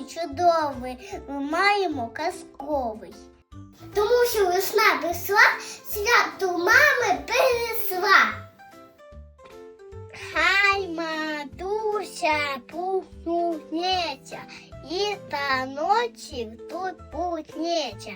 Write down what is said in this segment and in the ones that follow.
такий чудовий, ми маємо казковий. Тому що весна прийшла, свято мами принесла. Хай матуся пухнеться, і та ночі тут пухнеться.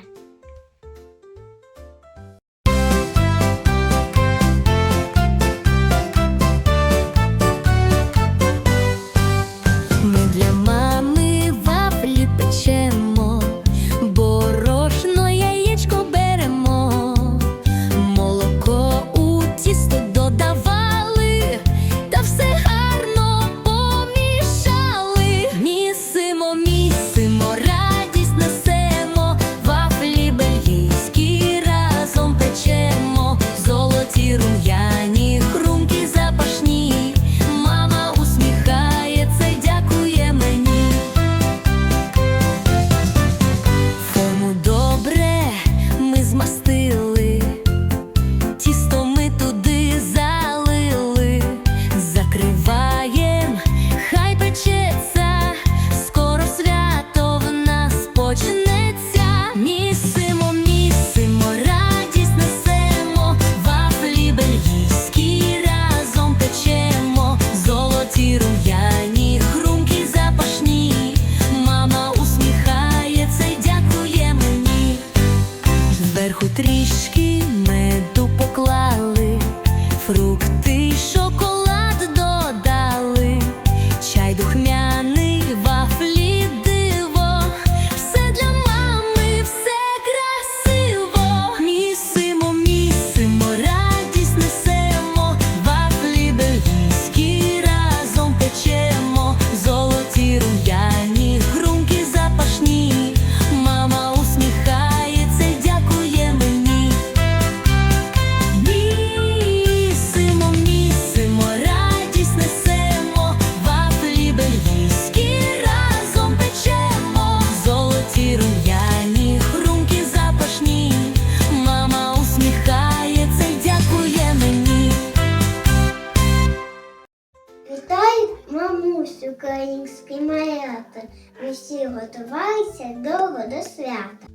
український маятор. Ми всі готувалися довго до свята.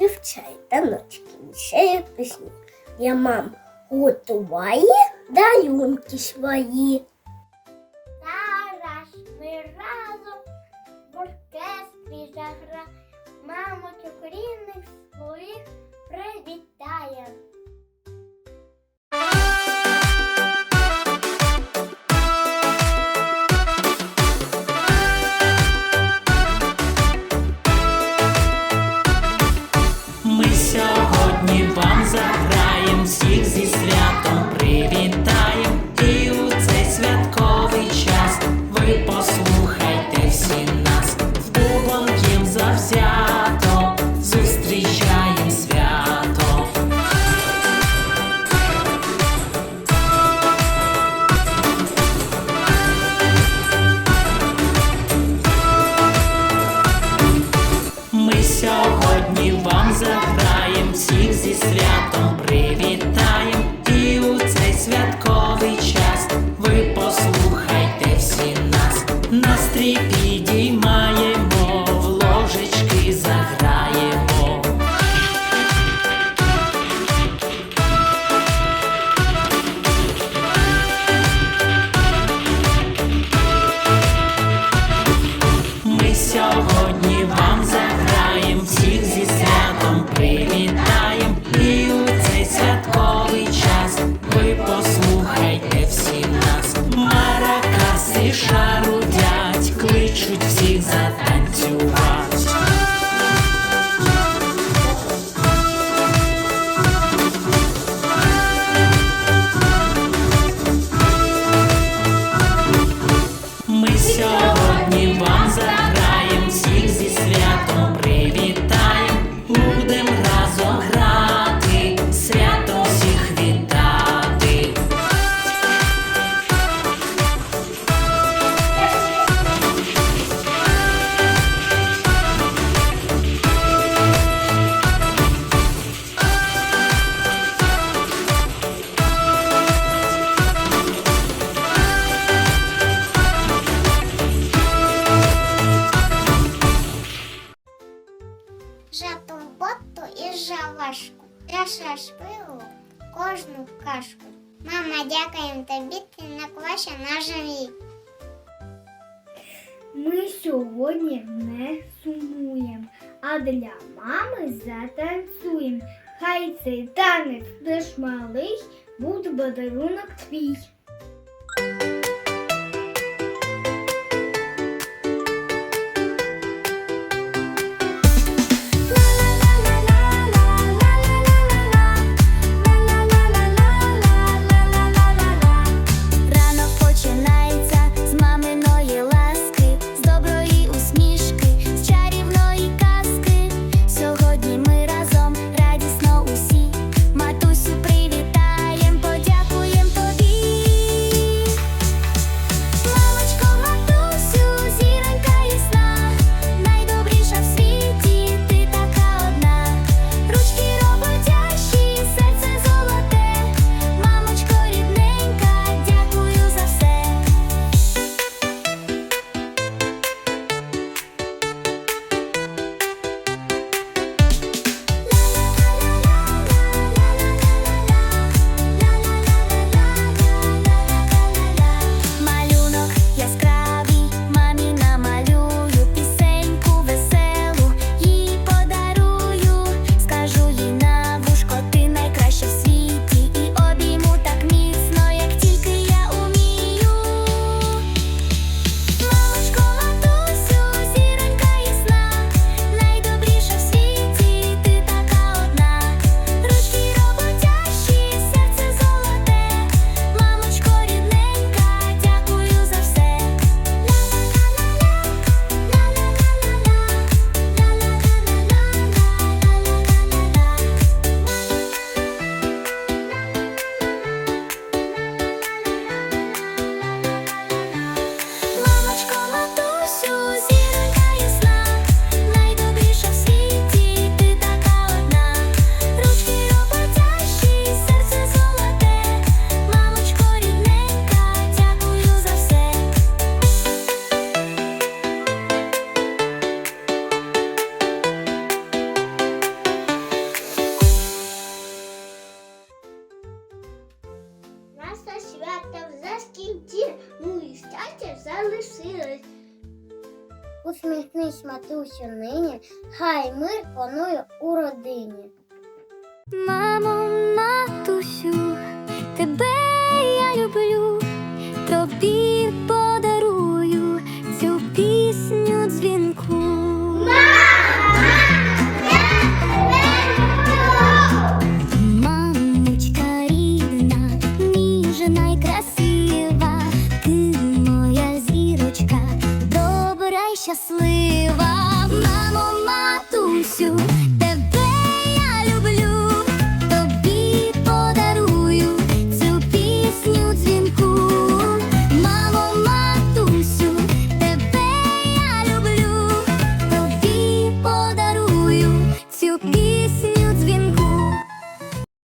Вивчай таночки, мішає пісні. Я мам готуває дарунки свої. Зараз ми разом в оркестрі загра. Мамочок рідних своїх привітаємо. seeds of роботу і жавашку. Трашаш пиво кожну кашку. Мама, дякуємо тобі, ти наквася на живі. Ми сьогодні не сумуємо, а для мами затанцюємо. Хай цей танець наш малий буде подарунок твій. Бережись, матусю, нині, хай мир панує у родині. Мамо, матусю.